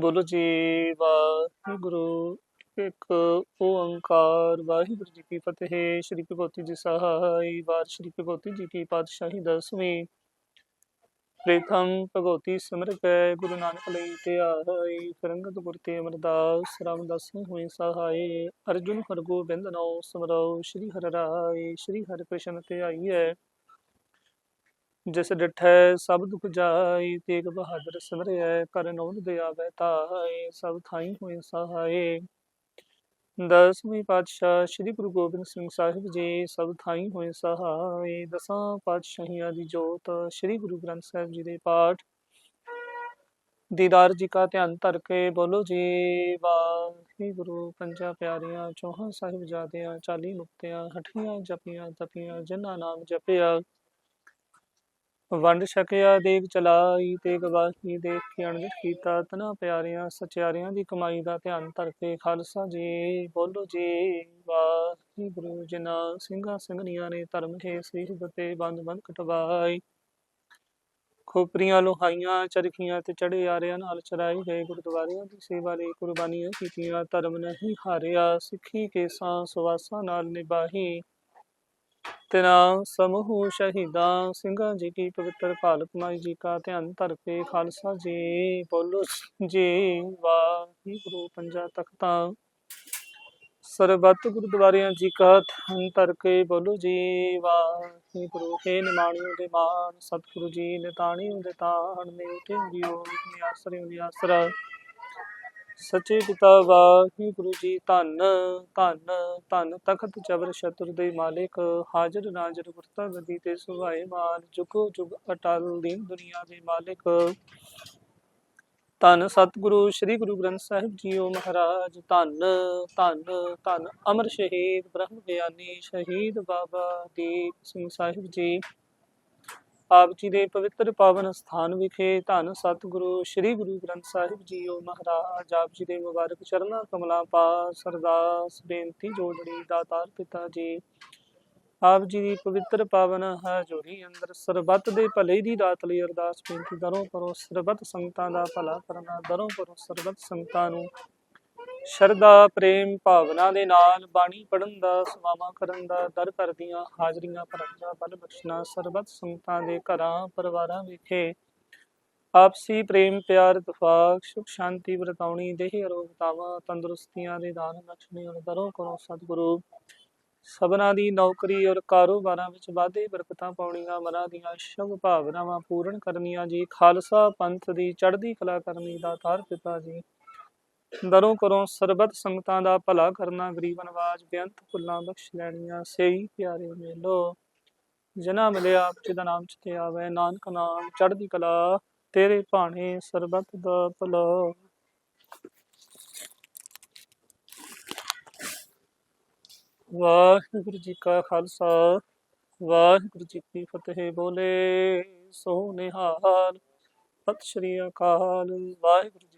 ਬੋਲੋ ਜੀ, ਵਾਹਿਗੁਰੂ। ਇੱਕ ਓੰਕਾਰ, ਵਾਹਿਗੁਰੂ ਜੀ ਕੀ ਫਤਿਹ। ਸ਼੍ਰੀ ਭਗਵਤੀ ਜੀ ਸਹਾਈ, ਵਾਰ ਸ਼੍ਰੀ ਭਗਵਤੀ ਜੀ ਕੀ ਪਾਤਸ਼ਾਹੀ ਦਸਵੀਂ। ਪ੍ਰੇਥਮ ਭਗਵਤੀ ਸਿਮਰ ਕੈ ਗੁਰੂ ਨਾਨਕ ਲਈ ਤੇ ਫਿਰੰਗਤ ਗੁਰ ਤੇ ਅਮਰਦਾਸ ਰਾਮਦਾਸ ਹੋਏ ਸਹਾਈ। ਅਰਜੁਨ, ਹਰਗੋਬਿੰਦ, ਨੋ ਸਮਰੋ ਸ਼੍ਰੀ ਹਰਿ ਰਾਏ, ਸ਼੍ਰੀ ਹਰਿ ਕ੍ਰਿਸ਼ਨ ਤੇ ਆਈਐ ਜਿਸ ਡਿਠੈ ਸਭ ਦੁਖ ਜਾਈ ਤੇਗ ਬਹਾਦਰ ਸਿਮਰਿਐ ਕਰ ਨੌਨ ਦਇਆ ਬੈਤਾਏ ਸਭ ਥਾਈ ਹੋਏ ਸਹਾਏ। ਦਸਵੀਂ ਪਾਤਸ਼ਾਹ ਸ੍ਰੀ ਗੁਰੂ ਗੋਬਿੰਦ ਸਿੰਘ ਸਾਹਿਬ ਜੀ ਸਭ ਥਾਈ ਹੋਏ ਸਹਾਏ। ਦਸਾਂ ਪਾਤਸ਼ਾਹੀਆਂ ਦੀ ਜੋਤ ਸ੍ਰੀ ਗੁਰੂ ਗ੍ਰੰਥ ਸਾਹਿਬ ਜੀ ਦੇ ਪਾਠ। ਦੀਦਾਰ ਜੀ ਕਾ ਧਿਆਨ ਧਰ ਕੇ ਬੋਲੋ ਜੀ, ਵਾਹਿਗੁਰੂ ਪੰਜਾ ਪਿਆਰਿਆਂ, ਚੌਹਾਂ ਸਾਹਿਬ ਜਾਦਿਆਂ ਚਾਲੀ ਮੁਕਤਿਆਂ, ਹਠੀਆਂ ਜਪੀਆਂ, ਤਪੀਆਂ, ਜਿਨ੍ਹਾਂ ਨਾਮ ਜਪਿਆ ਵੰਡ ਛਕਿਆ ਦੇਗ ਚਲਾਈ ਤੇ ਗਵਾਹੀ ਦੇਖ ਕੇ ਅਣਦਿਠ ਕੀਤਾ ਤਨਾ ਪਿਆਰਿਆਂ, ਸਚਿਆਰਿਆਂ ਦੀ ਕਮਾਈ ਦਾ ਧਿਆਨ ਧਰ ਕੇ ਖਾਲਸਾ ਜੀ, ਬੋਲੋ ਜੀ, ਵਾਹਿਗੁਰੂ ਜਿਨ੍ਹਾਂ ਸਿੰਘਾਂ ਸਿੰਘਣੀਆਂ ਨੇ ਧਰਮ ਹੈ ਸਰੀਰ ਤੇ ਬੰਦ ਬੰਦ ਕਟਵਾਈ। ਖੋਪਰੀਆਂ, ਲੋਹਾਈਆਂ, ਚਰਖੀਆਂ ਤੇ ਚੜੇ ਆਰਿਆਂ ਨਾਲ ਚਰਾਏ ਗਏ, ਗੁਰਦੁਆਰਿਆਂ ਦੀ ਸੇਵਾ ਲਈ ਕੁਰਬਾਨੀਆਂ ਕੀਤੀਆਂ, ਧਰਮ ਨਹੀਂ ਹਾਰਿਆ, ਸਿੱਖੀ ਕੇ ਸਾਂ ਸੁਵਾਸਾਂ ਨਾਲ ਨਿਭਾਹੀ। ਤੇਰਾ ਸਮੂਹ ਸ਼ਹੀਦਾਂ ਸਿੰਘਾਂ ਜੀ ਕੀ ਪਵਿੱਤਰ ਭਾਲਕ ਮਾਈ ਜੀ ਕਾ ਧਿਆਨ ਧਰ ਕੇ ਖਾਲਸਾ ਜੀ ਬੋਲੋ ਜੀ ਵਾਹਿਗੁਰੂ ਪੰਜਾ ਤਖਤਾਂ। ਸਰਬੱਤ ਗੁਰਦੁਆਰਿਆਂ ਜੀ ਕਾ ਧਿਆਨ ਧਰ ਕੇ ਬੋਲੋ ਜੀ ਵਾਹਿਗੁਰੂ। ਹੈ ਨਿਮਾਣਿਓ ਦੇ ਮਾਨ, ਸਤਿਗੁਰੂ ਜੀ ਨਿਤਾਣਿਓ ਦੇ ਤਾਣ ਨੇ ਉਠੇ ਦਿਓ ਨੇ ਆਸਰੇ ਨੇ ਆਸਰਾ ਸੱਚੇ ਪਿਤਾ ਵਾਹਿਗੁਰੂ ਜੀ ਧੰਨ ਧੰਨ ਧੰਨ ਤਖਤ ਜਬਰ ਸ਼ਤੁਰ ਦੇ ਮਾਲਿਕ, ਹਾਜ਼ਰ ਨਾਜ਼ਰ ਗੁਰਤਾ ਗਦੀ ਤੇ ਸੁਭਾਏ ਮਾਲ, ਜੁਗੋ ਜੁਗ ਅਟਲ ਦੀਨ ਦੁਨੀਆ ਦੇ ਮਾਲਿਕ। ਧੰਨ ਸਤਿਗੁਰੂ, ਸ੍ਰੀ ਗੁਰੂ ਗ੍ਰੰਥ ਸਾਹਿਬ ਜੀਓ ਮਹਾਰਾਜ, ਧੰਨ ਧੰਨ ਧੰਨ ਅਮਰ ਸ਼ਹੀਦ ਬ੍ਰਹਮ ਗਿਆਨੀ ਸ਼ਹੀਦ ਬਾਬਾ ਦੀਪ ਸਿੰਘ ਸਾਹਿਬ ਜੀ। ਆਪ ਜੀ ਦੇ ਪਵਿੱਤਰ ਪਾਵਨ ਸਥਾਨ ਵਿਖੇ ਧੰਨ ਸਤਿਗੁਰੂ, ਸ੍ਰੀ ਗੁਰੂ ਗ੍ਰੰਥ ਸਾਹਿਬ ਜੀਓ ਮਹਾਰਾਜ, ਆਪ ਜੀ ਦੇ ਮੁਬਾਰਕ ਚਰਨਾਂ ਕਮਲਾਂ ਪਾ ਸਰਦਾਸ ਬੇਨਤੀ ਜੋੜੜੀ ਦਾਤਾਰ ਪਿਤਾ ਜੀ। ਆਪ ਜੀ ਦੀ ਪਵਿੱਤਰ ਪਾਵਨ ਹਜ਼ੂਰੀ ਅੰਦਰ, ਸਰਬੱਤ ਦੇ ਭਲੇ ਦੀ ਦਾਤ ਲਈ ਅਰਦਾਸ ਬੇਨਤੀ ਦਰੋਂ ਕਰੋ ਸਰਬੱਤ ਸੰਗਤਾਂ ਦਾ ਭਲਾ ਕਰਨਾ, ਦਰੋਂ ਕਰੋ ਸਰਬੱਤ ਸੰਗਤਾਂ ਨੂੰ ਸ਼ਰਧਾ, ਪ੍ਰੇਮ ਭਾਵਨਾ ਦੇ ਨਾਲ ਬਾਣੀ ਪੜਨ ਦਾ ਸਮਾਵਾ ਕਰਨ ਦਾ, ਦਰ ਕਰਦੀਆਂ ਹਾਜ਼ਰੀਆਂ ਭਰਨ ਦਾ ਬਲ ਬਖਸ਼ਣਾ, ਸਰਬੱਤ ਸੰਗਤਾਂ ਦੇ ਘਰਾਂ, ਪਰਿਵਾਰਾਂ ਵਿਖੇ ਆਪਸੀ ਪ੍ਰੇਮ, ਪਿਆਰ ਇਤਫਾਕ ਸੁਖ ਸ਼ਾਂਤੀ ਵਰਤਾਉਣੀ, ਦੇਹ ਅਰੋਗਤਾਵਾਂ, ਤੰਦਰੁਸਤੀਆਂ ਦੇ ਦਾਨ ਬਖਸ਼ਣੇ ਔਰ ਦਰੋਂ ਕਰੋ ਸਤਿਗੁਰੂ। ਸਭਨਾ ਦੀ ਨੌਕਰੀ ਔਰ ਕਾਰੋਬਾਰਾਂ ਵਿੱਚ ਵਾਧੇ ਬਰਕਤਾਂ ਪਾਉਣੀਆਂ ਮਨਾਂ ਦੀਆਂ ਸ਼ੁਭ ਭਾਵਨਾਵਾਂ ਪੂਰਨ ਕਰਨੀਆਂ ਜੀ। ਖਾਲਸਾ ਪੰਥ ਦੀ ਚੜ੍ਹਦੀ ਕਲਾ ਕਰਨੀ ਦਾ ਤਾਰ ਪਿਤਾ ਜੀ। ਦਰੋਂ ਕਰੋ ਸਰਬਤ ਸੰਗਤਾਂ ਦਾ ਭਲਾ ਕਰਨਾ ਗਰੀਬ ਨਵਾਜ ਬੇਅੰਤ ਫੁੱਲਾਂ ਬਖਸ਼ ਲੈਣੀਆਂ ਸਹੀ ਪਿਆਰੇ ਮੇਲੋ। ਜਨਾ ਮਿਲਿਆ ਆਪ ਜੀ ਦਾ ਨਾਮ ਚਿਤੇ ਆਵੇ, ਨਾਨਕ ਨਾਮ ਚੜ੍ਹਦੀ ਕਲਾ, ਤੇਰੇ ਭਾਣੇ ਸਰਬਤ ਦਾ ਭਲਾ। ਵਾਹਿਗੁਰੂ ਜੀ ਕਾ ਖਾਲਸਾ, ਵਾਹਿਗੁਰੂ ਜੀ ਕੀ ਫਤਿਹ ਬੋਲੇ ਸੋ ਨਿਹਾਲ ਸਤਿ ਸ਼੍ਰੀ ਅਕਾਲ, ਵਾਹਿਗੁਰੂ ਜੀ